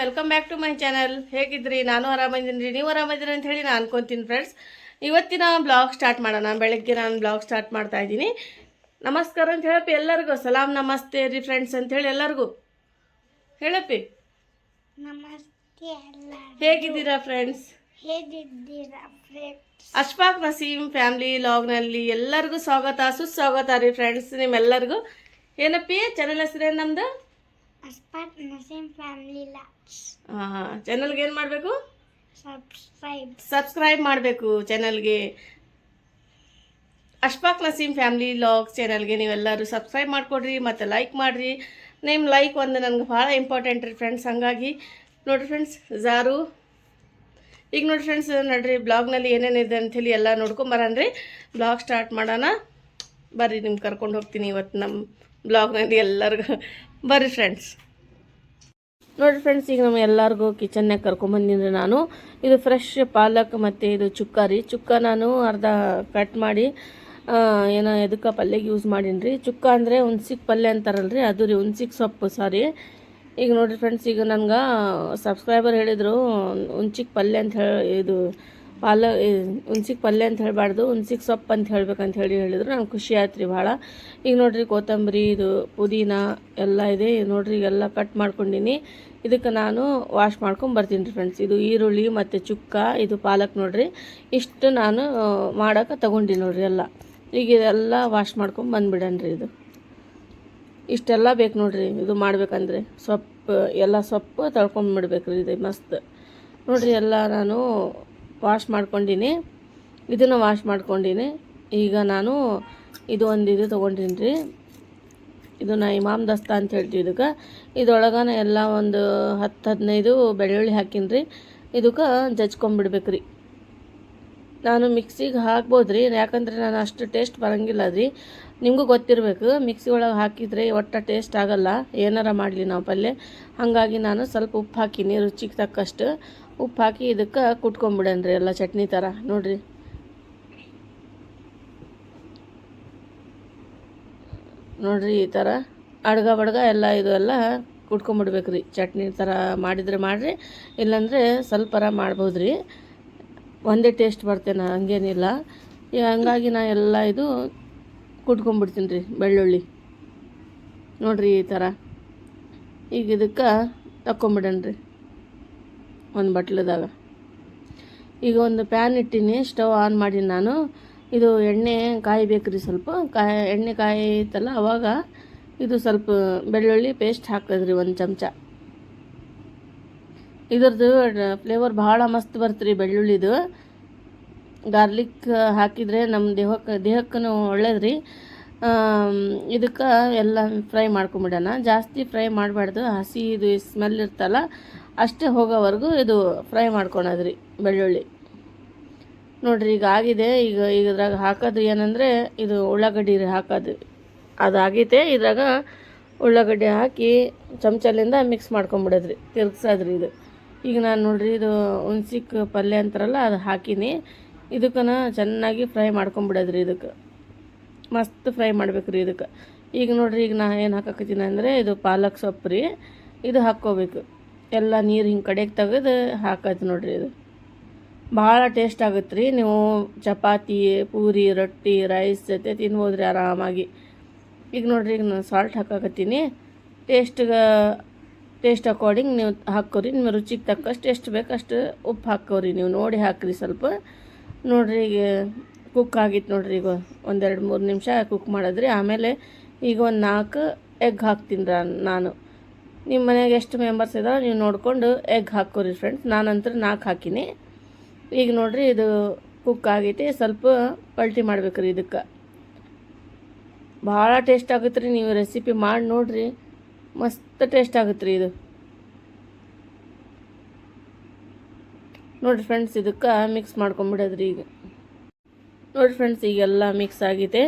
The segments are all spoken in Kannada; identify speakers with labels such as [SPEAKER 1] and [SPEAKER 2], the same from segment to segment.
[SPEAKER 1] Welcome back to my channel ಹೇಗಿದ್ರಿ? ನಾನು ಆರಾಮಿದ್ದೀನಿ. ನೀವು ಆರಾಮಿದ್ದೀರಿ ಅಂತ ಹೇಳಿ ನಾನು ಅನ್ಕೊತೀನಿ ಫ್ರೆಂಡ್ಸ್ ಇವತ್ತಿನ ಬ್ಲಾಗ್ ಸ್ಟಾರ್ಟ್ ಮಾಡೋಣ. ಬೆಳಗ್ಗೆ ನಾನು ಬ್ಲಾಗ್ ಸ್ಟಾರ್ಟ್ ಮಾಡ್ತಾ ಇದ್ದೀನಿ. ನಮಸ್ಕಾರ ಅಂತ ಹೇಳಪ್ಪಿ ಎಲ್ಲರಿಗೂ. ಸಲಾಮ್ ನಮಸ್ತೆ ರೀ ಫ್ರೆಂಡ್ಸ್ ಅಂತ ಹೇಳಿ ಎಲ್ಲರಿಗೂ. ಹೇಳಪ್ಪಿ.
[SPEAKER 2] ನಮಸ್ತೆ
[SPEAKER 1] ಹೇಗಿದ್ದೀರಾ ಫ್ರೆಂಡ್ಸ್
[SPEAKER 2] ಹೇಗಿದ್ದೀರಾ ಫ್ರೆಂಡ್ಸ್
[SPEAKER 1] ಅಶ್ಫಾಕ್ ನಸೀಮ್ ಫ್ಯಾಮಿಲಿ ಲಾಗ್ನಲ್ಲಿ ಎಲ್ಲರಿಗೂ ಸ್ವಾಗತ ಸುಸ್ವಾಗತ ರೀ ಫ್ರೆಂಡ್ಸ್ ನಿಮ್ಮೆಲ್ಲರಿಗೂ. ಏನಪ್ಪಿ? ಚಾನಲ್ ಹೆಸರೇನು ನಮ್ಮದು
[SPEAKER 2] ಅಸ್ಪಾಟ್ ನಸೀಮ್ ಫ್ಯಾಮಿಲಿ
[SPEAKER 1] ಚಾನಲ್ಗೆ ಏನು ಮಾಡಬೇಕು?
[SPEAKER 2] ಸಬ್ಸ್ಕ್ರೈಬ್
[SPEAKER 1] ಸಬ್ಸ್ಕ್ರೈಬ್ ಮಾಡಬೇಕು ಚಾನಲ್ಗೆ ಅಶ್ಫಾಕ್ ನಸೀಮ್ ಫ್ಯಾಮಿಲಿ ಲಾಗ್ ಚಾನಲ್ಗೆ ನೀವೆಲ್ಲರೂ ಸಬ್ಸ್ಕ್ರೈಬ್ ಮಾಡಿಕೊಡ್ರಿ ಮತ್ತು ಲೈಕ್ ಮಾಡಿರಿ. ನಿಮ್ಮ ಲೈಕ್ ಒಂದು ನನಗೆ ಭಾಳ ಇಂಪಾರ್ಟೆಂಟ್ ರೀ ಫ್ರೆಂಡ್ಸ್ ಹಾಗಾಗಿ ನೋಡಿರಿ ಫ್ರೆಂಡ್ಸ್ ಜಾರು ಈಗ ನೋಡಿ ಫ್ರೆಂಡ್ಸ್ ನೋಡ್ರಿ ಬ್ಲಾಗ್ನಲ್ಲಿ ಏನೇನಿದೆ ಅಂಥೇಳಿ ಎಲ್ಲ ನೋಡ್ಕೊಂಬರನ್ರಿ ಬ್ಲಾಗ್ ಸ್ಟಾರ್ಟ್ ಮಾಡೋಣ. ಬರ್ರಿ ನಿಮ್ಗೆ ಕರ್ಕೊಂಡು ಹೋಗ್ತೀನಿ ಇವತ್ತು ನಮ್ಮ ಬ್ಲಾಗ್ನಲ್ಲಿ ಎಲ್ಲರಿಗೂ ಬರ್ರಿ ಫ್ರೆಂಡ್ಸ್ ನೋಡಿ ಫ್ರೆಂಡ್ಸ್ ಈಗ ನಮ್ಮ ಎಲ್ಲರಿಗೂ ಕಿಚನ್ನಾಗ ಕರ್ಕೊಂಬಂದಿನಿ ನಾನು. ಇದು ಫ್ರೆಶ್ ಪಾಲಕ್ ಮತ್ತು ಇದು ಚುಕ್ಕ ರೀ. ಚುಕ್ಕ ನಾನು ಅರ್ಧ ಕಟ್ ಮಾಡಿ ಏನೋ ಎದಕ್ಕೆ ಪಲ್ಯಗೆ ಯೂಸ್ ಮಾಡೀನಿ ರೀ ಚುಕ್ಕ ಅಂದರೆ ಹುಣ್ಸಿಗೆ ಪಲ್ಯ ಅಂತಾರಲ್ಲ ರೀ ಅದು ರೀ ಹುಣ್ಸಿಗೆ ಸೊಪ್ಪು ಸಾರಿ. ಈಗ ನೋಡಿರಿ ಫ್ರೆಂಡ್ಸ್ ಈಗ ನನಗೆ ಸಬ್ಸ್ಕ್ರೈಬರ್ ಹೇಳಿದರು ಹುಣ್ಸಿಕ್ ಪಲ್ಯ ಅಂತ ಹೇಳಿ ಇದು ಪಾಲ ಹುಣ್ಸಿಗೆ ಪಲ್ಯ ಅಂತ ಹೇಳಬಾರ್ದು, ಹುಣ್ಸಿಗೆ ಸೊಪ್ಪು ಅಂತ ಹೇಳ್ಬೇಕಂತ ಹೇಳಿ ಹೇಳಿದ್ರು. ನಂಗೆ ಖುಷಿ ಆಯ್ತು ರೀ ಭಾಳ. ಈಗ ನೋಡ್ರಿ ಕೊತ್ತಂಬರಿ, ಇದು ಪುದೀನ ಎಲ್ಲ ಇದೆ. ಈಗ ಎಲ್ಲ ಕಟ್ ಮಾಡ್ಕೊಂಡಿನಿ. ಇದಕ್ಕೆ ನಾನು ವಾಶ್ ಮಾಡ್ಕೊಂಡು ಬರ್ತೀನಿ ರೀ ಫ್ರೆಂಡ್ಸ್ ಇದು ಈರುಳ್ಳಿ ಮತ್ತು ಚುಕ್ಕ, ಇದು ಪಾಲಕ್ ನೋಡಿರಿ. ಇಷ್ಟು ನಾನು ಮಾಡೋಕೆ ತೊಗೊಂಡಿ ನೋಡಿರಿ ಎಲ್ಲ. ಈಗ ಇದೆಲ್ಲ ವಾಶ್ ಮಾಡ್ಕೊಂಡು ಬಂದ್ಬಿಡನ್ರಿ ಇದು. ಇಷ್ಟೆಲ್ಲ ಬೇಕು ನೋಡಿರಿ ಇದು ಮಾಡ್ಬೇಕಂದ್ರೆ. ಸೊಪ್ಪು, ಎಲ್ಲ ಸೊಪ್ಪು ತಳ್ಕೊಂಬಿಡ್ಬೇಕು ರೀ ಇದು ಮಸ್ತ್. ನೋಡಿರಿ ಎಲ್ಲ ನಾನು ವಾಶ್ ಮಾಡ್ಕೊಂಡೀನಿ. ಇದನ್ನು ವಾಶ್ ಮಾಡ್ಕೊಂಡೀನಿ. ಈಗ ನಾನು ಇದು ಒಂದು ಇದು ತೊಗೊಂಡೀನಿ ರೀ ಇದು ನಾ ಇಮಾಮ್ ದಸ್ತಾ ಅಂತ ಹೇಳ್ತೀವಿ ಇದಕ್ಕೆ. ಇದ್ರೊಳಗನ ಎಲ್ಲ ಒಂದು ಹತ್ತು ಹದಿನೈದು ಬೆಳ್ಳುಳ್ಳಿ ಹಾಕಿನಿ ರೀ ಇದಕ್ಕೆ ಜಜ್ಕೊಂಬಿಡ್ಬೇಕು ರೀ ನಾನು ಮಿಕ್ಸಿಗೆ ಹಾಕ್ಬೋದು ರೀ ಯಾಕಂದ್ರೆ ನಾನು ಅಷ್ಟು ಟೇಸ್ಟ್ ಬರೋಂಗಿಲ್ಲ ರೀ ನಿಮಗೂ ಗೊತ್ತಿರಬೇಕು, ಮಿಕ್ಸಿ ಒಳಗೆ ಹಾಕಿದರೆ ಒಟ್ಟು ಟೇಸ್ಟ್ ಆಗೋಲ್ಲ, ಏನಾರ ಮಾಡಲಿ ನಾವು ಪಲ್ಯ. ಹಾಗಾಗಿ ನಾನು ಸ್ವಲ್ಪ ಉಪ್ಪು ಹಾಕೀನಿ, ರುಚಿಗೆ ತಕ್ಕಷ್ಟು ಉಪ್ಪು ಹಾಕಿ ಇದಕ್ಕೆ ಕುಟ್ಕೊಂಬಿಡನ್ರಿ ಎಲ್ಲ ಚಟ್ನಿ ಥರ ನೋಡಿರಿ. ನೋಡಿರಿ ಈ ಥರ ಅಡ್ಗ ಬಡ್ಗ ಎಲ್ಲ ಇದು ಎಲ್ಲ ಕುಟ್ಕೊಂಬಿಡ್ಬೇಕು ರೀ ಚಟ್ನಿ ಥರ ಮಾಡಿದರೆ ಮಾಡಿರಿ, ಇಲ್ಲಾಂದರೆ ಸ್ವಲ್ಪರ ಮಾಡ್ಬೋದು ರೀ ಒಂದೇ ಟೇಸ್ಟ್ ಬರ್ತೇನೆ ಹಂಗೇನಿಲ್ಲ. ಹಂಗಾಗಿ ನಾ ಎಲ್ಲ ಇದು ಕುಟ್ಕೊಂಡ್ಬಿಡ್ತೀನಿ ರೀ, ಬೆಳ್ಳುಳ್ಳಿ. ನೋಡಿರಿ ಈ ಥರ ಈಗ ಇದಕ್ಕೆ ರೀ, ಒಂದು ಬಟ್ಲದಾಗ. ಈಗ ಒಂದು ಪ್ಯಾನ್ ಇಟ್ಟೀನಿ, ಸ್ಟವ್ ಆನ್ ಮಾಡೀನಿ ನಾನು. ಇದು ಎಣ್ಣೆ ಕಾಯಿ ರೀ ಸ್ವಲ್ಪ. ಕಾಯಿ, ಎಣ್ಣೆ ಕಾಯಿ ಐತಲ್ಲ, ಅವಾಗ ಇದು ಸ್ವಲ್ಪ ಬೆಳ್ಳುಳ್ಳಿ ಪೇಸ್ಟ್ ಹಾಕಿದ್ರಿ ಒಂದು ಚಮಚ. ಇದ್ರದ್ದು ಫ್ಲೇವರ್ ಭಾಳ ಮಸ್ತ್ ಬರ್ತ್ರಿ ಬೆಳ್ಳುಳ್ಳಿದು. ಗಾರ್ಲಿಕ್ ಹಾಕಿದರೆ ನಮ್ಮ ದೇಹಕ್ಕೆ ದೇಹಕ್ಕೂ ಒಳ್ಳೇದು ರೀ ಇದಕ್ಕೆ ಎಲ್ಲ ಫ್ರೈ ಮಾಡ್ಕೊಂಬಿಡೋಣ. ಜಾಸ್ತಿ ಫ್ರೈ ಮಾಡಬಾರ್ದು. ಹಸಿ ಇದು ಸ್ಮೆಲ್ ಇರ್ತಲ್ಲ, ಅಷ್ಟೇ ಹೋಗೋವರೆಗೂ ಇದು ಫ್ರೈ ಮಾಡ್ಕೊಳೋದು ರೀ ಬೆಳ್ಳುಳ್ಳಿ. ನೋಡಿರಿ, ಈಗ ಆಗಿದೆ. ಈಗ ಈಗ ಇದ್ರಾಗ ಹಾಕೋದು ಏನಂದರೆ, ಇದು ಉಳ್ಳಾಗಡ್ಡಿ ರೀ ಹಾಕೋದು. ಅದಾಗೈತೆ, ಇದ್ರಾಗ ಉಳ್ಳಾಗಡ್ಡಿ ಹಾಕಿ ಚಮಚಲಿಂದ ಮಿಕ್ಸ್ ಮಾಡ್ಕೊಂಬಿಡೋದ್ರಿ. ತಿರ್ಗ್ಸೋದ್ರಿ ಇದು. ಈಗ ನಾನು ನೋಡ್ರಿ ಇದು ಹುಣ್ಸಿಕ್ ಪಲ್ಯ ಅಂತಾರಲ್ಲ, ಅದು ಹಾಕಿನಿ. ಇದಕ್ಕನ ಚೆನ್ನಾಗಿ ಫ್ರೈ ಮಾಡ್ಕೊಂಬಿಡೋದ್ರಿ ಇದಕ್ಕೆ ಮಸ್ತ್ ಫ್ರೈ ಮಾಡ್ಬೇಕು ರೀ ಇದಕ್ಕೆ ಈಗ ನೋಡ್ರಿ, ಈಗ ನಾ ಏನು ಹಾಕಕತ್ತೀನಿ ಅಂದರೆ ಇದು ಪಾಲಕ್ ಸೊಪ್ಪು ರೀ. ಇದು ಹಾಕ್ಕೋಬೇಕು. ಎಲ್ಲ ನೀರು ಹಿಂಗೆ ಕಡೆಗೆ ತೆಗೆದು ಹಾಕತ್ತೆ ನೋಡ್ರಿ ಇದು. ಭಾಳ ಟೇಸ್ಟ್ ಆಗುತ್ತೆ ರೀ ನೀವು ಚಪಾತಿ, ಪೂರಿ, ರೊಟ್ಟಿ, ರೈಸ್ ಜೊತೆ ತಿನ್ಬೋದು ರೀ ಆರಾಮಾಗಿ. ಈಗ ನೋಡ್ರಿ, ಈಗ ನಾನು ಸಾಲ್ಟ್ ಹಾಕಕತ್ತೀನಿ. ಟೇಸ್ಟ್ಗೆ ಟೇಸ್ಟ್ ಅಕಾರ್ಡಿಂಗ್ ನೀವು ಹಾಕೋರಿ ನಿಮ್ಮ ರುಚಿಗೆ ತಕ್ಕಷ್ಟು ಎಷ್ಟು ಬೇಕಷ್ಟು ಉಪ್ಪು ಹಾಕೋರಿ ನೀವು ನೋಡಿ ಹಾಕ್ರಿ ಸ್ವಲ್ಪ. ನೋಡ್ರಿ ಈಗ ಕುಕ್ ಆಗಿತ್ತು ನೋಡ್ರಿ ಈಗ ಒಂದೆರಡು ಮೂರು ನಿಮಿಷ ಕುಕ್ ಮಾಡಿದ್ರಿ ಆಮೇಲೆ ಈಗ ಒಂದು ನಾಲ್ಕು ಎಗ್ ಹಾಕ್ತೀನಿ ನಾನು. ನಿಮ್ಮ ಮನೆಯಾಗ ಎಷ್ಟು ಮೆಂಬರ್ಸ್ ಇದಾವೆ ನೀವು ನೋಡಿಕೊಂಡು ಎಗ್ ಹಾಕೋರಿ ಫ್ರೆಂಡ್ಸ್ ನಾನಂತರ ನಾಲ್ಕು ಹಾಕಿನಿ. ಈಗ ನೋಡಿರಿ ಇದು ಕುಕ್ ಆಗೈತಿ, ಸ್ವಲ್ಪ ಪಲ್ಟಿ ಮಾಡ್ಬೇಕು ರೀ ಇದಕ್ಕೆ. ಭಾಳ ಟೇಸ್ಟ್ ಆಗುತ್ತೆ ರೀ ನೀವು ರೆಸಿಪಿ ಮಾಡಿ ನೋಡ್ರಿ. ಮಸ್ತ್ ಟೇಸ್ಟ್ ಆಗುತ್ತೆ ರೀ ಇದು. ನೋಡಿ ಫ್ರೆಂಡ್ಸ್ ಇದಕ್ಕೆ ಮಿಕ್ಸ್ ಮಾಡ್ಕೊಂಬಿಡೋದ್ರಿ ಈಗ. ನೋಡಿ ಫ್ರೆಂಡ್ಸ್ ಈಗೆಲ್ಲ ಮಿಕ್ಸ್ ಆಗಿದೆ.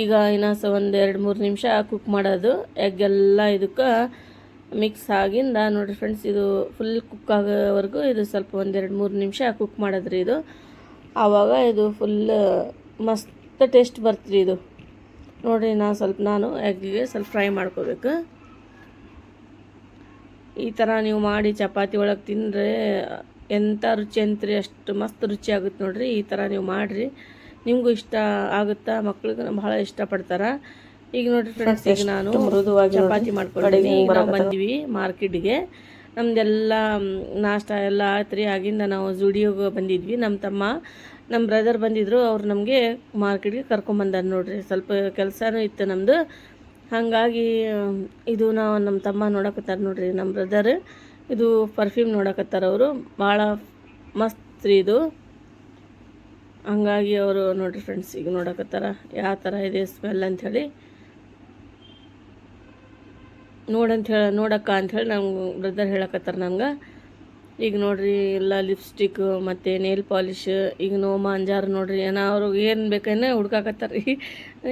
[SPEAKER 1] ಈಗ ಇನ್ನೂ ಸಹ ಒಂದು ಎರಡು ಮೂರು ನಿಮಿಷ ಕುಕ್ ಮಾಡೋದು. ಎಗ್ ಎಲ್ಲ ಇದಕ್ಕೆ ಮಿಕ್ಸ್ ಆಗಿಂದ ನೋಡಿ ಫ್ರೆಂಡ್ಸ್ ಇದು ಫುಲ್ ಕುಕ್ ಆಗೋವರೆಗೂ ಇದು ಸ್ವಲ್ಪ ಒಂದೆರಡು ಮೂರು ನಿಮಿಷ ಕುಕ್ ಮಾಡೋದ್ರಿ ಇದು. ಆವಾಗ ಇದು ಫುಲ್ ಮಸ್ತ್ ಟೇಸ್ಟ್ ಬರ್ತೀರಿ ಇದು. ನೋಡಿರಿ ನಾನು ಸ್ವಲ್ಪ, ನಾನು ಎಗ್ಗಿಗೆ ಸ್ವಲ್ಪ ಫ್ರೈ ಮಾಡ್ಕೋಬೇಕು. ಈ ಥರ ನೀವು ಮಾಡಿ ಚಪಾತಿ ಒಳಗೆ ತಿಂದರೆ ಎಂಥ ರುಚಿ ಅಂತೀರಿ ಅಷ್ಟು ಮಸ್ತ್ ರುಚಿ ಆಗುತ್ತೆ ನೋಡಿರಿ. ಈ ಥರ ನೀವು ಮಾಡಿರಿ. ನಿಮಗೂ ಇಷ್ಟ ಆಗುತ್ತಾ? ಮಕ್ಳಿಗೂ ಭಾಳ ಇಷ್ಟಪಡ್ತಾರೆ ಈಗ ನೋಡಿರಿ ಫ್ರೆಂಡ್ಸ್ ಈಗ ನಾನು
[SPEAKER 3] ಮೃದುವಾಗಿ
[SPEAKER 1] ಚಪಾತಿ ಮಾಡ್ಕೊಂಡಿದ್ದೀನಿ ಈಗ ನಾವು ಬಂದ್ವಿ ಮಾರ್ಕೆಟ್ಗೆ. ನಮ್ದೆಲ್ಲ ನಾಷ್ಟ ಎಲ್ಲ ಆಯ್ತು ರೀ ಆಗಿಂದ ನಾವು ಜುಡಿಯೋಗೆ ಬಂದಿದ್ವಿ. ನಮ್ಮ ತಮ್ಮ ನಮ್ಮ ಬ್ರದರ್ ಬಂದಿದ್ರು. ಅವ್ರು ನಮಗೆ ಮಾರ್ಕೆಟ್ಗೆ ಕರ್ಕೊಂಬಂದಾರ ನೋಡ್ರಿ. ಸ್ವಲ್ಪ ಕೆಲಸನೂ ಇತ್ತು ನಮ್ಮದು ಹಾಗಾಗಿ ಇದು ನಾವು ನಮ್ಮ ತಮ್ಮ ನೋಡಕತ್ತಾರ ನೋಡ್ರಿ, ನಮ್ಮ ಬ್ರದರ್ ಇದು ಪರ್ಫ್ಯೂಮ್ ನೋಡಕತ್ತಾರ ಅವರು. ಭಾಳ ಮಸ್ತ್ ರೀ ಇದು. ಹಂಗಾಗಿ ಅವರು ನೋಡ್ರಿ ಫ್ರೆಂಡ್ಸ್ ಈಗ ನೋಡಕತ್ತಾರ. ಯಾವ ಥರ ಇದೆ ಸ್ಮೆಲ್ ಅಂಥೇಳಿ ನೋಡಂತ ಹೇಳಿ, ನೋಡಕ್ಕ ಅಂಥೇಳಿ ನಮ್ಗೆ ಬ್ರದರ್ ಹೇಳಕತ್ತಾರ ನಂಗೆ ಈಗ ನೋಡ್ರಿ ಎಲ್ಲ ಲಿಪ್ಸ್ಟಿಕ್ ಮತ್ತು ನೇಲ್ ಪಾಲಿಶ್ ಈಗ ನೋ ಅಂಜಾರು ನೋಡ್ರಿ. ಏನೋ ಅವ್ರಿಗೆ ಏನು ಬೇಕೇನೆ ಹುಡ್ಕಾಕತ್ತಾರ ರೀ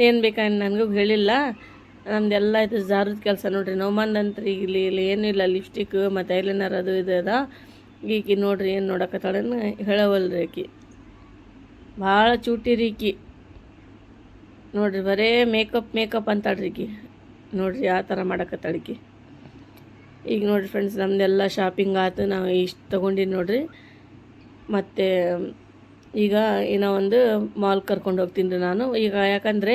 [SPEAKER 1] ಏನು ಬೇಕಾ ನನಗೂ ಹೇಳಿಲ್ಲ. ನಮ್ದೆಲ್ಲ ಇದು ಜಾರದ ಕೆಲಸ ನೋಡ್ರಿ. ನೋಮಂದಂತ್ರಿ ಈಗ ಇಲ್ಲಿ ಇಲ್ಲಿ ಏನು ಇಲ್ಲ ಲಿಪ್ಸ್ಟಿಕ್ ಮತ್ತು ಐಲೈನರ್ ಅದು ಇದು ಅದ. ಈಕಿ ನೋಡ್ರಿ ಏನು ನೋಡಕತ್ತಾಳನ್ನು ಹೇಳವಲ್ರಿ ಆಕಿ. ಭಾಳ ಚೂಟಿ ರೀ ಈಕಿ. ನೋಡ್ರಿ ಬರೇ ಮೇಕಪ್ ಮೇಕಪ್ ಅಂತಾಳ್ರಿ ಈಕಿ. ನೋಡ್ರಿ ಆ ಥರ ಮಾಡಕತ್ತಾಳಿಕಿ ಈಗ ನೋಡ್ರಿ ಫ್ರೆಂಡ್ಸ್ ನಮ್ದೆಲ್ಲ ಶಾಪಿಂಗ್ ಆಯ್ತು ನಾವು ಇಷ್ಟು ತೊಗೊಂಡಿದ್ದು ನೋಡ್ರಿ. ಮತ್ತು ಈಗ ಏನೋ ಒಂದು ಮಾಲ್ ಕರ್ಕೊಂಡು ಹೋಗ್ತೀನಿ ರೀ ನಾನು. ಈಗ ಯಾಕಂದರೆ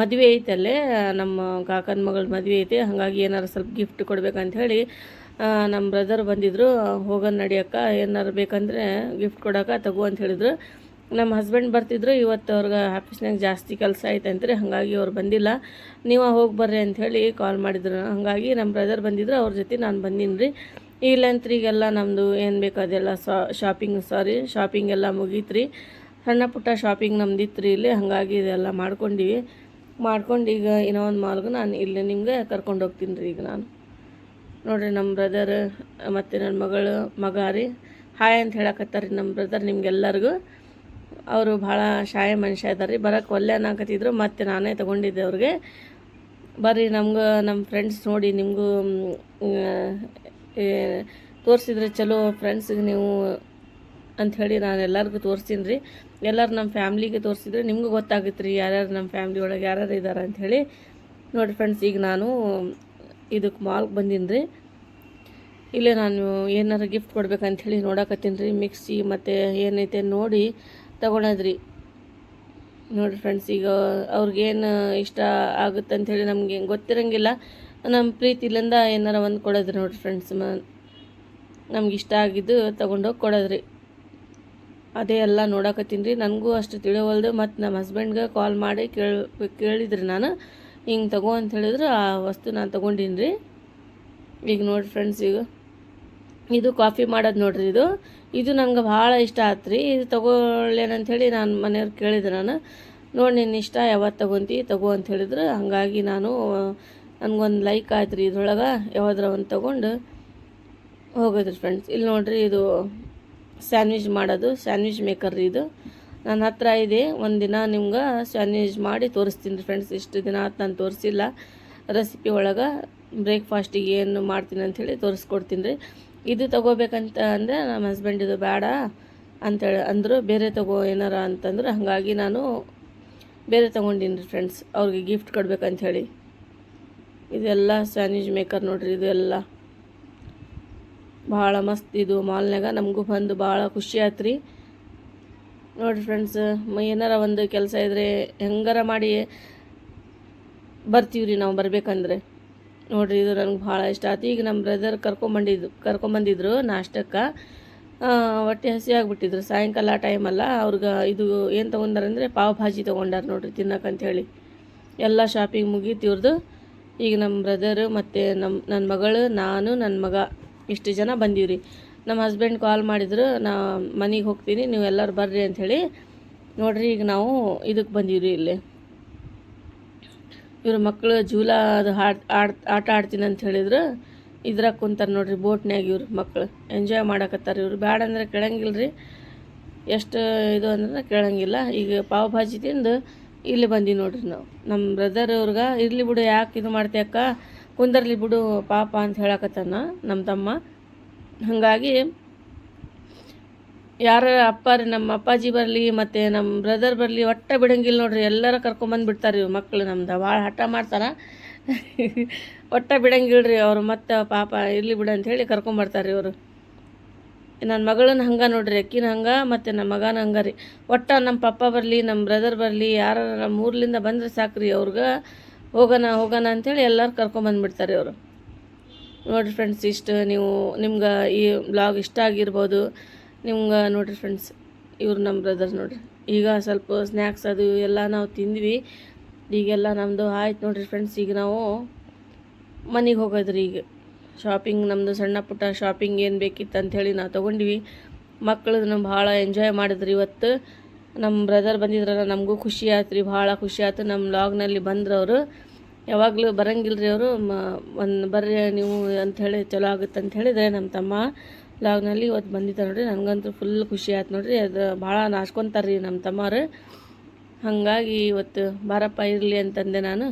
[SPEAKER 1] ಮದುವೆ ಐತಲ್ಲೇ ನಮ್ಮ ಕಾಕನ ಮಗಳ ಮದುವೆ ಐತೆ, ಹಾಗಾಗಿ ಏನಾರು ಸ್ವಲ್ಪ ಗಿಫ್ಟ್ ಕೊಡ್ಬೇಕಂತ ಹೇಳಿ ನಮ್ಮ ಬ್ರದರ್ ಬಂದಿದ್ದರು ಹೋಗೋಣ ನಡಿಯಕ್ಕ ಏನಾರು ಬೇಕಂದರೆ ಗಿಫ್ಟ್ ಕೊಡೋಕೆ ತಗೋ ಅಂತ ಹೇಳಿದ್ರು. ನಮ್ಮ ಹಸ್ಬೆಂಡ್ ಬರ್ತಿದ್ರು, ಇವತ್ತು ಅವ್ರಿಗೆ ಆಫೀಸ್ನಾಗ ಜಾಸ್ತಿ ಕೆಲಸ ಐತಂತ್ರಿ ಹಾಗಾಗಿ ಅವ್ರು ಬಂದಿಲ್ಲ. ನೀವು ಹೋಗಿ ಬರ್ರಿ ಅಂಥೇಳಿ ಕಾಲ್ ಮಾಡಿದ್ರು. ಹಾಗಾಗಿ ನಮ್ಮ ಬ್ರದರ್ ಬಂದಿದ್ರು, ಅವ್ರ ಜೊತೆ ನಾನು ಬಂದೀನಿ ರೀ ಇಲ್ಲಂತ್ರಿ ಈಗೆಲ್ಲ ನಮ್ಮದು ಏನು ಬೇಕು ಅದೆಲ್ಲ ಶಾಪಿಂಗ್ ಸಾರಿ ಶಾಪಿಂಗ್ ಎಲ್ಲ ಮುಗೀತ್ರಿ. ಸಣ್ಣ ಪುಟ್ಟ ಶಾಪಿಂಗ್ ನಮ್ದು ಇತ್ತು ರೀ ಇಲ್ಲಿ, ಹಾಗಾಗಿ ಇದೆಲ್ಲ ಮಾಡ್ಕೊಂಡಿವಿ. ಮಾಡ್ಕೊಂಡು ಈಗ ಏನೋ ಒಂದು ಮಾಲ್ಗೆ ನಾನು ಇಲ್ಲಿ ನಿಮಗೆ ಕರ್ಕೊಂಡು ಹೋಗ್ತೀನಿ ರೀ ಈಗ ನಾನು. ನೋಡಿರಿ ನಮ್ಮ ಬ್ರದರ್ ಮತ್ತು ನನ್ನ ಮಗಳು, ಮಗ ರೀ. ಹಾಯ್ ಅಂತ ಹೇಳಕತ್ತಾರೆ ನಮ್ಮ ಬ್ರದರ್ ನಿಮ್ಗೆಲ್ಲರಿಗೂ. ಅವರು ಭಾಳ ಶಾಯ ಮನುಷ್ಯ ಇದ್ದಾರೆ ರೀ ಬರೋಕ್ಕೆ ಒಲ್ಲೆ ಅನ್ನಕತ್ತಿದ್ರು, ಮತ್ತು ನಾನೇ ತೊಗೊಂಡಿದ್ದೆ ಅವ್ರಿಗೆ. ಬರ್ರಿ ನಮ್ಗೆ ನಮ್ಮ ಫ್ರೆಂಡ್ಸ್ ನೋಡಿ ನಿಮಗೂ ತೋರಿಸಿದ್ರೆ ಚಲೋ ಫ್ರೆಂಡ್ಸಿಗೆ ನೀವು ಅಂಥೇಳಿ ನಾನು ಎಲ್ಲರಿಗೂ ತೋರಿಸ್ತೀನಿ ರೀ ಎಲ್ಲರೂ ನಮ್ಮ ಫ್ಯಾಮ್ಲಿಗೆ ತೋರಿಸಿದ್ರೆ ನಿಮಗೂ ಗೊತ್ತಾಗುತ್ತೆ ರೀ ಯಾರ್ಯಾರು ನಮ್ಮ ಫ್ಯಾಮ್ಲಿ ಒಳಗೆ ಯಾರ್ಯಾರು ಇದ್ದಾರೆ ಅಂಥೇಳಿ ನೋಡಿ ಫ್ರೆಂಡ್ಸ್ ಈಗ ನಾನು ಇದಕ್ಕೆ ಮಾಲ್ಗೆ ಬಂದೀನಿ ರೀ ಇಲ್ಲೇ ನಾನು ಏನಾರು ಗಿಫ್ಟ್ ಕೊಡ್ಬೇಕಂತ ಹೇಳಿ ನೋಡಕತ್ತೀನಿ ರೀ ಮಿಕ್ಸಿ ಮತ್ತು ಏನೈತೆ ನೋಡಿ ತೊಗೊಳದ್ರಿ. ನೋಡಿ ಫ್ರೆಂಡ್ಸ್ ಈಗ ಅವ್ರಿಗೇನು ಇಷ್ಟ ಆಗುತ್ತೆ ಅಂಥೇಳಿ ನಮಗೆ ಗೊತ್ತಿರಂಗಿಲ್ಲ. ನಮ್ಮ ಪ್ರೀತಿಲಿಂದ ಏನಾರ ಒಂದು ಕೊಡೋದ್ರಿ ನೋಡಿ ಫ್ರೆಂಡ್ಸ್ ನಮ್ಗೆ ಇಷ್ಟ ಆಗಿದ್ದು ತೊಗೊಂಡೋಗಿ ಕೊಡೋದ್ರಿ. ಅದೇ ಎಲ್ಲ ನೋಡಕತ್ತೀನಿ ರೀ. ನನಗೂ ಅಷ್ಟು ತಿಳಿವಲ್ದು. ಮತ್ತು ನಮ್ಮ ಹಸ್ಬೆಂಡ್ಗೆ ಕಾಲ್ ಮಾಡಿ ಕೇಳಿ, ಕೇಳಿದ್ರಿ ನಾನು. ಹಿಂಗೆ ತಗೋ ಅಂತ ಹೇಳಿದ್ರು, ಆ ವಸ್ತು ನಾನು ತೊಗೊಂಡೀನಿ ರೀ. ಈಗ ನೋಡಿ ಫ್ರೆಂಡ್ಸ್ ಈಗ. ಇದು ಕಾಫಿ ಮಾಡೋದು ನೋಡ್ರಿ ಇದು. ಇದು ನನಗೆ ಭಾಳ ಇಷ್ಟ ಆಯ್ತು ರೀ ಇದು ತಗೊಳ್ಳೇನಂಥೇಳಿ ನಾನು ಮನೆಯವ್ರು ಕೇಳಿದೆ ನಾನು. ನೋಡಿ ನಿನ್ನ ಇಷ್ಟ ಯಾವತ್ತು ತಗೊಂತಿ, ತಗೋ ಅಂತ ಹೇಳಿದ್ರು. ಹಾಗಾಗಿ ನಾನು ನನಗೊಂದು ಲೈಕ್ ಆಯ್ತು ರೀ ಇದ್ರೊಳಗೆ, ಯಾವ್ದಾರ ಒಂದು ತೊಗೊಂಡು ಹೋಗೋದ್ರಿ ಫ್ರೆಂಡ್ಸ್ ಇಲ್ಲಿ ನೋಡ್ರಿ ಇದು ಸ್ಯಾಂಡ್ವಿಚ್ ಮಾಡೋದು ಸ್ಯಾಂಡ್ವಿಚ್ ಮೇಕರ್ ರೀ ಇದು. ನನ್ನ ಹತ್ರ ಇದೆ ಒಂದು ದಿನ ನಿಮ್ಗೆ ಸ್ಯಾಂಡ್ವಿಚ್ ಮಾಡಿ ತೋರಿಸ್ತೀನಿ ರೀ ಫ್ರೆಂಡ್ಸ್ ಇಷ್ಟು ದಿನ ಆಯ್ತು ನಾನು ತೋರಿಸಿಲ್ಲ. ರೆಸಿಪಿ ಒಳಗೆ ಬ್ರೇಕ್ಫಾಸ್ಟಿಗೆ ಏನು ಮಾಡ್ತೀನಿ ಅಂಥೇಳಿ ತೋರಿಸ್ಕೊಡ್ತೀನಿ ರೀ. ಇದು ತೊಗೋಬೇಕಂತ ಅಂದರೆ ನಮ್ಮ ಹಸ್ಬೆಂಡ್ ಇದು ಬೇಡ ಅಂತೇಳಿ ಅಂದರು, ಬೇರೆ ತಗೋ ಏನಾರ ಅಂತಂದ್ರೆ, ಹಾಗಾಗಿ ನಾನು ಬೇರೆ ತೊಗೊಂಡೀನಿ ರೀ ಫ್ರೆಂಡ್ಸ್ ಅವ್ರಿಗೆ ಗಿಫ್ಟ್ ಕೊಡ್ಬೇಕಂತ ಹೇಳಿ. ಇದೆಲ್ಲ ಸ್ಯಾನಿಜ್ ಮೇಕರ್ ನೋಡ್ರಿ ಇದು ಎಲ್ಲ ಭಾಳ ಮಸ್ತ್ ಇದು ಮಾಲ್ನಾಗ ನಮಗೂ ಬಂದು ಭಾಳ ಖುಷಿ ಆಯ್ತು ರೀ ನೋಡಿರಿ ಫ್ರೆಂಡ್ಸ್ ಏನಾರ ಒಂದು ಕೆಲಸ ಇದ್ದರೆ ಹೆಂಗಾರ ಮಾಡಿ ಬರ್ತೀವಿ ರೀ ನಾವು ಬರಬೇಕಂದ್ರೆ. ನೋಡಿರಿ, ಇದು ನನಗೆ ಭಾಳ ಇಷ್ಟ ಆಯ್ತು ಈಗ ನಮ್ಮ ಬ್ರದರ್ ಕರ್ಕೊಂಬಂದಿದ್ದು ಕರ್ಕೊಂಬಂದಿದ್ರು ನಾಷ್ಟಕ್ಕೆ. ಹೊಟ್ಟೆ ಹಸಿ ಆಗಿಬಿಟ್ಟಿದ್ರು. ಸಾಯಂಕಾಲ ಟೈಮಲ್ಲ ಅವ್ರಿಗೆ ಇದು ಏನು ತೊಗೊಂಡಾರಂದರೆ ಪಾವ್ ಭಾಜಿ ತೊಗೊಂಡಾರ ನೋಡ್ರಿ ತಿನ್ನಕ್ಕಂಥೇಳಿ ಎಲ್ಲ ಶಾಪಿಂಗ್ ಮುಗೀತು ಇವ್ರದ್ದು ಈಗ ನಮ್ಮ ಬ್ರದರು ಮತ್ತು ನಮ್ಮ ನನ್ನ ಮಗಳು, ನಾನು ನನ್ನ ಮಗ, ಇಷ್ಟು ಜನ ಬಂದೀವಿ ರೀ ನಮ್ಮ ಹಸ್ಬೆಂಡ್ ಕಾಲ್ ಮಾಡಿದ್ರು, ನಾ ಮನೆಗೆ ಹೋಗ್ತೀನಿ, ನೀವು ಎಲ್ಲರೂ ಬರ್ರಿ ಅಂಥೇಳಿ ನೋಡ್ರಿ ಈಗ ನಾವು ಇದಕ್ಕೆ ಬಂದೀವಿ ರೀ ಇಲ್ಲಿ. ಇವ್ರ ಮಕ್ಕಳು ಜೂಲ ಅದು ಹಾಡ್ ಆಡ್ ಆಟ ಆಡ್ತೀನಿ ಅಂತ ಹೇಳಿದ್ರು. ಇದ್ರಾಗ ಕುಂತಾರೆ ನೋಡ್ರಿ ಬೋಟ್ನ್ಯಾಗ ಇವ್ರ ಮಕ್ಕಳು ಎಂಜಾಯ್ ಮಾಡಕತ್ತಾರೆ ಇವ್ರು. ಬ್ಯಾಡ ಅಂದ್ರೆ ಕೇಳಂಗಿಲ್ಲ ರೀ ಎಷ್ಟು ಇದು ಅಂದ್ರೆ ಕೇಳಂಗಿಲ್ಲ. ಈಗ ಪಾವ್ ಭಾಜಿ ತಿಂದು ಇಲ್ಲಿ ಬಂದೀವಿ ನೋಡ್ರಿ ನಾವು. ನಮ್ಮ ಬ್ರದರ್ ಅವ್ರಿಗೆ, ಇರಲಿ ಬಿಡು, ಯಾಕೆ ಇದು ಮಾಡ್ತೀಯ ಅಕ್ಕ? ಕುಂದರ್ಲಿ ಬಿಡು, ಪಾಪ ಅಂತ ಹೇಳಕತ್ತಾನ ನಮ್ಮ ತಮ್ಮ. ಹಾಗಾಗಿ ಯಾರ ಅಪ್ಪಾರಿ ನಮ್ಮ ಅಪ್ಪಾಜಿ ಬರಲಿ, ಮತ್ತು ನಮ್ಮ ಬ್ರದರ್ ಬರಲಿ, ಒಟ್ಟ ಬಿಡಂಗಿಲ್ಲ ನೋಡ್ರಿ. ಎಲ್ಲರ ಕರ್ಕೊಂಬಂದು ಬಿಡ್ತಾರೆ ಇವು ಮಕ್ಕಳು ನಮ್ದು. ಭಾಳ ಹಠ ಮಾಡ್ತಾರೆ. ಒಟ್ಟ ರೀ ಅವರು ಮತ್ತೆ ಪಾಪ ಇರ್ಲಿ ಬಿಡು ಅಂತ ಹೇಳಿ ಕರ್ಕೊಂಬರ್ತಾರೆ ರೀ ಇವರು. ನನ್ನ ಮಗಳನ್ನ ಹಂಗೆ ನೋಡ್ರಿ, ಅಕ್ಕಿನ ಹಂಗೆ ಮತ್ತು ನಮ್ಮ ಮಗನ ಹಂಗೆ ರೀ. ಒಟ್ಟು ನಮ್ಮ ಪಪ್ಪ ಬರಲಿ, ನಮ್ಮ ಬ್ರದರ್ ಬರಲಿ ಯಾರು ನಮ್ಮ ಊರ್ಲಿಂದ ಬಂದರೆ ರೀ ಅವ್ರಿಗೆ. ಹೋಗೋಣ ಹೋಗೋಣ ಅಂಥೇಳಿ ಎಲ್ಲರೂ ಕರ್ಕೊಂಬಂದ್ಬಿಡ್ತಾರೆ ಅವರು. ನೋಡಿರಿ ಫ್ರೆಂಡ್ಸ್ ಇಷ್ಟು ನೀವು, ನಿಮ್ಗೆ ಈ ಬ್ಲಾಗ್ ಇಷ್ಟ ಆಗಿರ್ಬೋದು. ನಿಮ್ಗೆ ನೋಡಿರಿ ಫ್ರೆಂಡ್ಸ್ ಇವ್ರು ನಮ್ಮ ಬ್ರದರ್ ನೋಡಿರಿ. ಈಗ ಸ್ವಲ್ಪ ಸ್ನ್ಯಾಕ್ಸ್ ಅದು ಎಲ್ಲ ನಾವು ತಿಂದ್ವಿ. ಈಗೆಲ್ಲ ನಮ್ಮದು ಆಯ್ತು ನೋಡಿರಿ ಫ್ರೆಂಡ್ಸ್ ಈಗ ನಾವು ಮನೆಗೆ ಹೋಗೋದ್ರಿ ಈಗ. ಶಾಪಿಂಗ್ ನಮ್ಮದು ಸಣ್ಣ ಪುಟ್ಟ ಶಾಪಿಂಗ್ ಏನು ಬೇಕಿತ್ತು ಅಂಥೇಳಿ ನಾವು ತೊಗೊಂಡ್ವಿ. ಮಕ್ಕಳನ್ನ ಭಾಳ ಎಂಜಾಯ್ ಮಾಡಿದ್ರಿ ಇವತ್ತು. ನಮ್ಮ ಬ್ರದರ್ ಬಂದಿದ್ರಲ್ಲ, ನಮಗೂ ಖುಷಿ ಆಯ್ತು ರೀ ಭಾಳ ಖುಷಿ ಆಯ್ತು ನಮ್ಮ ಲಾಗ್ನಲ್ಲಿ ಬಂದ್ರು ಅವರು. ಯಾವಾಗಲೂ ಬರಂಗಿಲ್ಲ ರೀ ಅವರು. ಮ, ಒಂದು ಬರ್ರಿ ನೀವು ಅಂಥೇಳಿ ಚಲೋ ಆಗುತ್ತೆ ಅಂತ ಹೇಳಿದ್ರೆ ನಮ್ಮ ತಮ್ಮ ಲಾಗ್ನಲ್ಲಿ ಇವತ್ತು ಬಂದಿದ್ದ ನೋಡ್ರಿ. ನನಗಂತೂ ಫುಲ್ ಖುಷಿ ಆಯ್ತು ನೋಡ್ರಿ. ಅದು ಭಾಳ ನಾಚ್ಕೊತಾರೆ ರೀ ನಮ್ಮ ತಮ್ಮರು ಹಾಗಾಗಿ ಇವತ್ತು ಬಾರಪ್ಪ ಇರಲಿ ಅಂತಂದೆ ನಾನು.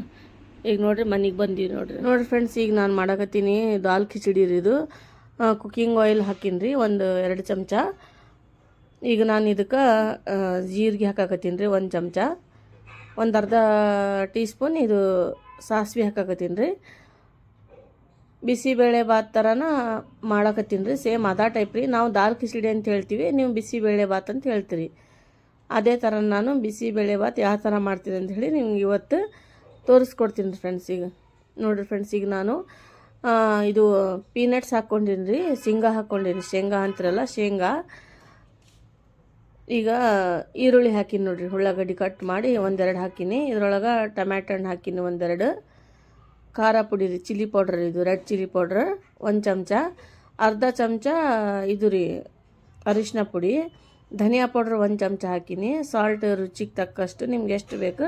[SPEAKER 1] ಈಗ ನೋಡ್ರಿ ಮನೆಗೆ ಬಂದೀವಿ ನೋಡ್ರಿ. ನೋಡ್ರಿ ಫ್ರೆಂಡ್ಸ್ ಈಗ ನಾನು ಮಾಡಕತ್ತೀನಿ ದಾಲ್ ಖಿಚಡಿ ರೀ ಇದು. ಕುಕ್ಕಿಂಗ್ ಆಯಿಲ್ ಹಾಕೀನಿ ರೀ, ಒಂದು ಎರಡು ಚಮಚ. ಈಗ ನಾನು ಇದಕ್ಕೆ ಜೀರಿಗೆ ಹಾಕಾಕತ್ತೀನಿ ರೀ, ಒಂದು ಚಮಚ. ಒಂದು ಅರ್ಧ ಟೀ ಸ್ಪೂನ್ ಇದು ಸಾಸಿವೆ ಹಾಕಾಕತ್ತೀನಿ ರೀ. ಬಿಸಿಬೇಳೆ ಬಾತ್ ಥರನ ಮಾಡಕತ್ತೀನಿ ರೀ, ಸೇಮ್ ಅದಾ ಟೈಪ್ ರೀ. ನಾವು ದಾಲ್ ಖಿಚಡಿ ಅಂತ ಹೇಳ್ತೀವಿ, ನೀವು ಬಿಸಿಬೇಳೆ ಬಾತ್ ಅಂತ ಹೇಳ್ತೀರಿ. ಅದೇ ಥರ ನಾನು ಬಿಸಿಬೇಳೆ ಬಾತ್ ಯಾವ ಥರ ಮಾಡ್ತೀನಿ ಅಂತ ಹೇಳಿ ನಿಮ್ಗೆ ಇವತ್ತು ತೋರಿಸ್ಕೊಡ್ತೀನಿ ಫ್ರೆಂಡ್ಸ್ ಈಗ. ನೋಡಿರಿ ಫ್ರೆಂಡ್ಸ್ ಈಗ ನಾನು ಇದು ಪೀನಟ್ಸ್ ಹಾಕ್ಕೊಂಡಿನಿ ರೀ ಶೇಂಗಾ ಹಾಕ್ಕೊಂಡಿನಿ ಶೇಂಗಾ ಅಂತಿರಲ್ಲ, ಶೇಂಗಾ. ಈಗ ಈರುಳ್ಳಿ ಹಾಕಿನಿ ನೋಡಿರಿ, ಉಳ್ಳಾಗಡ್ಡಿ ಕಟ್ ಮಾಡಿ ಒಂದೆರಡು ಹಾಕೀನಿ. ಇದ್ರೊಳಗೆ ಟಮ್ಯಾಟೊ ಹಣ್ಣು ಹಾಕೀನಿ ಒಂದೆರಡು. ಖಾರ ಪುಡಿ ರೀ ಚಿಲ್ಲಿ ಪೌಡ್ರ್ ಇದು ರೆಡ್ ಚಿಲ್ಲಿ ಪೌಡ್ರ್ ಒಂದು ಚಮಚ. ಅರ್ಧ ಚಮಚ ಇದು ರೀ ಅರಿಶಿನ ಪುಡಿ. ಧನಿಯಾ ಪೌಡ್ರ್ ಒಂದು ಚಮಚ ಹಾಕಿನಿ. ಸಾಲ್ಟ್ ರುಚಿಗೆ ತಕ್ಕಷ್ಟು ನಿಮ್ಗೆ ಎಷ್ಟು ಬೇಕು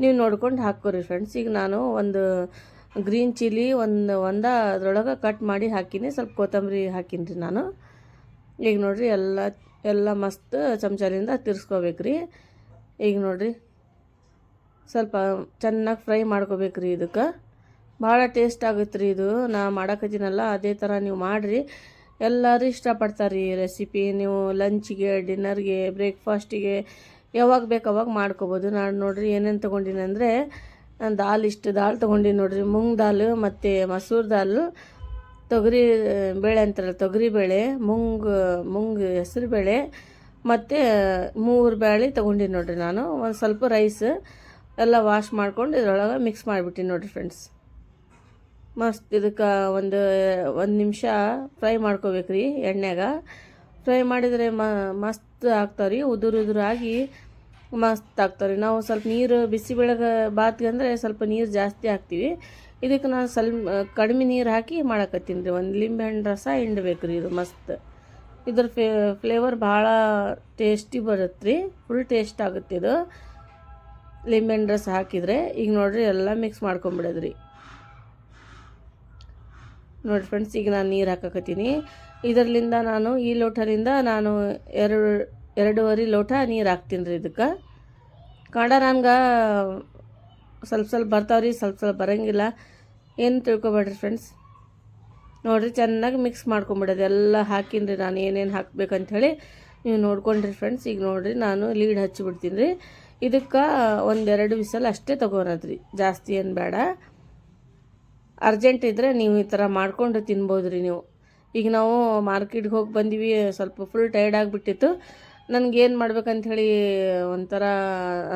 [SPEAKER 1] ನೀವು ನೋಡ್ಕೊಂಡು ಹಾಕ್ಕೋರಿ ಫ್ರೆಂಡ್ಸ್ ಈಗ ನಾನು ಒಂದು ಗ್ರೀನ್ ಚಿಲ್ಲಿ ಒಂದು ಒಂದ ಅದ್ರೊಳಗೆ ಕಟ್ ಮಾಡಿ ಹಾಕಿನಿ. ಸ್ವಲ್ಪ ಕೊತ್ತಂಬರಿ ಹಾಕೀನಿ ರೀ ನಾನು. ಈಗ ನೋಡಿರಿ ಎಲ್ಲ ಎಲ್ಲ ಮಸ್ತ್ ಚಮಚಲಿಂದ ತಿರ್ಸ್ಕೋಬೇಕ್ರಿ. ಈಗ ನೋಡಿರಿ ಸ್ವಲ್ಪ ಚೆನ್ನಾಗಿ ಫ್ರೈ ಮಾಡ್ಕೋಬೇಕ್ರಿ ಇದಕ್ಕೆ. ಭಾಳ ಟೇಸ್ಟ್ ಆಗುತ್ತೆ ರೀ ಇದು. ನಾ ಮಾಡಕತ್ತೀನಲ್ಲ ಅದೇ ಥರ ನೀವು ಮಾಡಿರಿ. ಎಲ್ಲರೂ ಇಷ್ಟಪಡ್ತಾರೆ ರೀ ರೆಸಿಪಿ ನೀವು ಲಂಚ್ಗೆ ಡಿನ್ನರ್ಗೆ ಬ್ರೇಕ್ಫಾಸ್ಟಿಗೆ ಯಾವಾಗ ಬೇಕು ಅವಾಗ ಮಾಡ್ಕೋಬೋದು. ನಾನು ನೋಡಿರಿ ಏನೇನು ತೊಗೊಂಡಿನಿ ಅಂದರೆ, ನಾನು ದಾಲ್ ಇಷ್ಟು ದಾಲ್ ತೊಗೊಂಡಿನಿ ನೋಡಿರಿ. ಮುಂಗ್ ದಾಲ್ ಮತ್ತು ಮಸೂರ್ ದಾಲ್, ತೊಗರಿ ಬೇಳೆ ಅಂತಾರಲ್ಲ, ತೊಗರಿ ಬೇಳೆ, ಮುಂಗ್ ಮುಂಗ್ ಹೆಸರು ಬೇಳೆ ಮತ್ತು ಮೂರು ಬೇಳೆ ತೊಗೊಂಡಿನಿ ನೋಡಿರಿ ನಾನು. ಒಂದು ಸ್ವಲ್ಪ ರೈಸ್ ಎಲ್ಲ ವಾಶ್ ಮಾಡ್ಕೊಂಡು ಇದರೊಳಗೆ ಮಿಕ್ಸ್ ಮಾಡಿಬಿಟ್ಟಿನಿ ನೋಡಿರಿ ಫ್ರೆಂಡ್ಸ್ ಮಸ್ತ್ ಇದಕ್ಕೆ ಒಂದು ಒಂದು ನಿಮಿಷ ಫ್ರೈ ಮಾಡ್ಕೋಬೇಕ್ರಿ ಎಣ್ಣೆಗೆ. ಫ್ರೈ ಮಾಡಿದರೆ ಮಸ್ತ್ ಆಗ್ತಾವ್ರಿ, ಉದುರು ಉದುರಾಗಿ ಮಸ್ತ್ ಆಗ್ತಾವ್ರಿ. ನಾವು ಸ್ವಲ್ಪ ನೀರು ಬಿಸಿಬೇಳೆಗೆ ಬಾತ್ಗೆ ಅಂದರೆ ಸ್ವಲ್ಪ ನೀರು ಜಾಸ್ತಿ ಹಾಕ್ತೀವಿ. ಇದಕ್ಕೆ ನಾನು ಸ್ವಲ್ಪ ಕಡಿಮೆ ನೀರು ಹಾಕಿ ಮಾಡಕತ್ತೀನಿ ರೀ. ಒಂದು ಲಿಂಬೆಹಣ್ಣು ರಸ ಹಿಂಡ್ಬೇಕು ರೀ ಇದು ಮಸ್ತ್. ಇದ್ರ ಫ್ಲೇವರ್ ಭಾಳ ಟೇಸ್ಟಿ ಬರುತ್ತೆ ರೀ. ಫುಲ್ ಟೇಸ್ಟ್ ಆಗುತ್ತೆ ಇದು. ಲಿಂಬೆಹಣ್ಣು ರಸ ಹಾಕಿದರೆ ಈಗ ನೋಡಿರಿ ಎಲ್ಲ ಮಿಕ್ಸ್ ಮಾಡ್ಕೊಂಬಿಡೋದ್ರಿ ನೋಡಿ ಫ್ರೆಂಡ್ಸ್ ಈಗ ನಾನು ನೀರು ಹಾಕಕತ್ತೀನಿ. ಇದರಲ್ಲಿಂದ ನಾನು ಈ ಲೋಟದಿಂದ ನಾನು ಎರಡು, ಎರಡೂವರೆ ಲೋಟ ನೀರು ಹಾಕ್ತೀನಿ ರೀ ಇದಕ್ಕೆ. ಕಾಂಡ ನನ್ಗೆ ಸ್ವಲ್ಪ ಸ್ವಲ್ಪ ಬರ್ತಾವ್ರಿ, ಸ್ವಲ್ಪ ಸ್ವಲ್ಪ ಬರೋಂಗಿಲ್ಲ. ಏನು ತಿಳ್ಕೊಬೇಡ್ರಿ ಫ್ರೆಂಡ್ಸ್ ನೋಡಿರಿ, ಚೆನ್ನಾಗಿ ಮಿಕ್ಸ್ ಮಾಡ್ಕೊಂಬಿಡೋದು. ಎಲ್ಲ ಹಾಕಿನಿ ರೀ ನಾನು, ಏನೇನು ಹಾಕ್ಬೇಕಂಥೇಳಿ ನೀವು ನೋಡ್ಕೊಂಡ್ರಿ ಫ್ರೆಂಡ್ಸ್ ಈಗ ನೋಡಿರಿ, ನಾನು ಲೀಡ್ ಹಚ್ಚಿಬಿಡ್ತೀನಿ ರೀ. ಇದಕ್ಕೆ ಒಂದೆರಡು ವಿಸಲ್ ಅಷ್ಟೇ ತೊಗೊಳದ್ರಿ ಜಾಸ್ತಿ ಏನು ಬೇಡ. ಅರ್ಜೆಂಟ್ ಇದ್ದರೆ ನೀವು ಈ ಥರ ಮಾಡ್ಕೊಂಡು ತಿನ್ಬೋದು ರೀ ನೀವು. ಈಗ ನಾವು ಮಾರ್ಕೆಟ್ಗೆ ಹೋಗಿ ಬಂದೀವಿ, ಸ್ವಲ್ಪ ಫುಲ್ ಟೈರ್ಡ್ ಆಗಿಬಿಟ್ಟಿತ್ತು. ನನಗೇನು ಮಾಡ್ಬೇಕಂತ ಹೇಳಿ ಒಂಥರ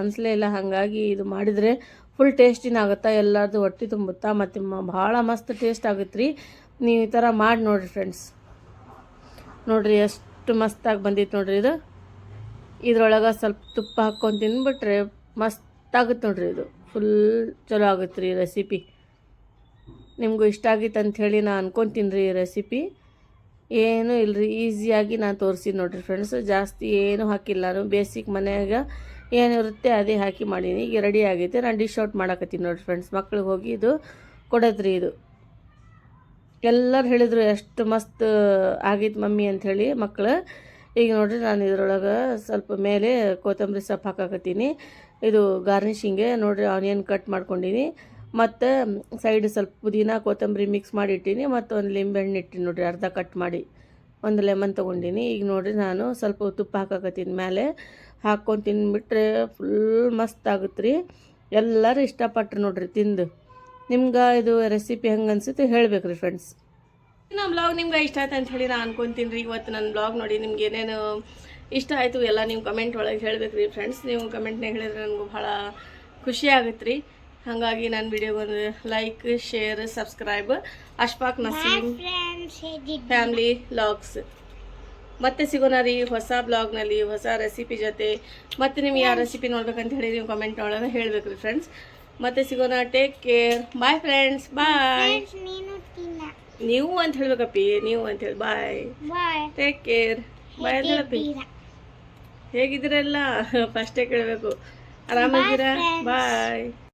[SPEAKER 1] ಅನಿಸ್ಲೇ ಇಲ್ಲ. ಹಾಗಾಗಿ ಇದು ಮಾಡಿದರೆ ಫುಲ್ ಟೇಸ್ಟಿನ ಆಗುತ್ತಾ? ಎಲ್ಲರದು ಹೊಟ್ಟೆ ತುಂಬುತ್ತಾ? ಮತ್ತು ಭಾಳ ಮಸ್ತ್ ಟೇಸ್ಟ್ ಆಗುತ್ತೆ ರೀ ನೀವು ಈ ಥರ ಮಾಡಿ ನೋಡಿರಿ ಫ್ರೆಂಡ್ಸ್ ನೋಡಿರಿ ಎಷ್ಟು ಮಸ್ತಾಗಿ ಬಂದಿತ್ತು ನೋಡ್ರಿ ಇದು. ಇದ್ರೊಳಗೆ ಸ್ವಲ್ಪ ತುಪ್ಪ ಹಾಕ್ಕೊಂಡು ಮಸ್ತ್ ಆಗುತ್ತೆ ನೋಡ್ರಿ ಇದು. ಫುಲ್ ಚಲೋ ಆಗುತ್ತೆ ರೀ ರೆಸಿಪಿ ನಿಮಗೂ ಇಷ್ಟ ಆಗಿತ್ತು ಅಂಥೇಳಿ ನಾನು ಅನ್ಕೊತೀನಿ ರೀ ರೆಸಿಪಿ ಏನೂ ಇಲ್ಲರಿ ಈಸಿಯಾಗಿ ನಾನು ತೋರಿಸಿದ್ದು ನೋಡಿರಿ ಫ್ರೆಂಡ್ಸ್ ಜಾಸ್ತಿ ಏನೂ ಹಾಕಿಲ್ಲ ನಾನು. ಬೇಸಿಕ್ ಮನೆಯಾಗ ಏನಿರುತ್ತೆ ಅದೇ ಹಾಕಿ ಮಾಡೀನಿ. ಈಗ ರೆಡಿ ಆಗೈತೆ. ನಾನು ಡಿಶ್ ಔಟ್ ಮಾಡಕತ್ತೀನಿ ನೋಡಿರಿ ಫ್ರೆಂಡ್ಸ್ ಮಕ್ಳಿಗೆ ಹೋಗಿ ಇದು ಕೊಡೋದ್ರಿ ಇದು. ಎಲ್ಲರೂ ಹೇಳಿದರು ಎಷ್ಟು ಮಸ್ತ್ ಆಗೈತೆ ಮಮ್ಮಿ ಅಂಥೇಳಿ ಮಕ್ಕಳು ಈಗ ನೋಡಿರಿ ನಾನು ಇದರೊಳಗೆ ಸ್ವಲ್ಪ ಮೇಲೆ ಕೊತ್ತಂಬರಿ ಸೊಪ್ಪು ಹಾಕಾಕತ್ತೀನಿ. ಇದು ಗಾರ್ನಿಷಿಂಗೆ ನೋಡಿರಿ ಆನಿಯನ್ ಕಟ್ ಮಾಡ್ಕೊಂಡೀನಿ. ಮತ್ತು ಸೈಡ್ ಸ್ವಲ್ಪ ಪುದೀನ, ಕೊತ್ತಂಬರಿ ಮಿಕ್ಸ್ ಮಾಡಿ ಇಟ್ಟೀನಿ ಮತ್ತು ಒಂದು ಲಿಂಬೆಹಣ್ಣು ಇಟ್ಟಿನಿ ನೋಡಿರಿ, ಅರ್ಧ ಕಟ್ ಮಾಡಿ ಒಂದು ಲೆಮನ್ ತೊಗೊಂಡಿನಿ. ಈಗ ನೋಡಿರಿ ನಾನು ಸ್ವಲ್ಪ ತುಪ್ಪ ಹಾಕಾಕತ್ತೀನಿ. ಮೇಲೆ ಹಾಕ್ಕೊಂಡು ತಿಂದ್ಬಿಟ್ರೆ ಫುಲ್ ಮಸ್ತ್ ಆಗುತ್ತೆ ರೀ ಎಲ್ಲರೂ ಇಷ್ಟಪಟ್ಟರು ನೋಡಿರಿ ತಿಂದು. ನಿಮ್ಗೆ ಇದು ರೆಸಿಪಿ ಹೆಂಗೆ ಅನ್ಸುತ್ತೆ ಹೇಳಬೇಕು ರೀ ಫ್ರೆಂಡ್ಸ್ ನಮ್ಮ ಬ್ಲಾಗ್ ನಿಮ್ಗೆ ಇಷ್ಟ ಆಯ್ತು ಅಂತ ಹೇಳಿ ನಾನು ಅನ್ಕೊಂತೀನಿ ರೀ ಇವತ್ತು ನನ್ನ ಬ್ಲಾಗ್ ನೋಡಿ ನಿಮ್ಗೆ ಏನೇನು ಇಷ್ಟ ಆಯಿತು ಎಲ್ಲ ನೀವು ಕಮೆಂಟ್ ಒಳಗೆ ಹೇಳಬೇಕು ರೀ ಫ್ರೆಂಡ್ಸ್ ನೀವು ಕಮೆಂಟ್ನಾಗ ಹೇಳಿದ್ರೆ ನನಗೂ ಭಾಳ ಖುಷಿ ಆಗುತ್ತೆ ರೀ ಹಾಗಾಗಿ ನನ್ನ ವಿಡಿಯೋ ಬಂದು like share subscribe Ashfaq Naseem family logs ಮತ್ತೆ ಸಿಗೋಣ ರೀ ಹೊಸ ಬ್ಲಾಗ್ನಲ್ಲಿ ಹೊಸ ರೆಸಿಪಿ ಜೊತೆ. ಮತ್ತೆ ನಿಮ್ಗೆ ಯಾವ ರೆಸಿಪಿ ನೋಡ್ಬೇಕಂತ ಹೇಳಿ ನೀವು ಕಮೆಂಟ್ ಒಳಗೆ ಹೇಳ್ಬೇಕು ರೀ ಫ್ರೆಂಡ್ಸ್ ಮತ್ತೆ ಸಿಗೋಣ take care bye friends bye ನೀವು ಅಂತ ಹೇಳ್ಬೇಕಪ್ಪಿ ನೀವು ಅಂತ ಹೇಳಿ ಬಾಯ್ ಟೇಕ್ ಕೇರ್ ಬಾಯ್ ಅಂತ ಹೇಳಪ್ಪಿ ಹೇಗಿದ್ದೀರಲ್ಲ? ಫಸ್ಟೇ ಕೇಳಬೇಕು. ಆರಾಮಾಗಿದ್ದೀರಾ? ಬಾಯ್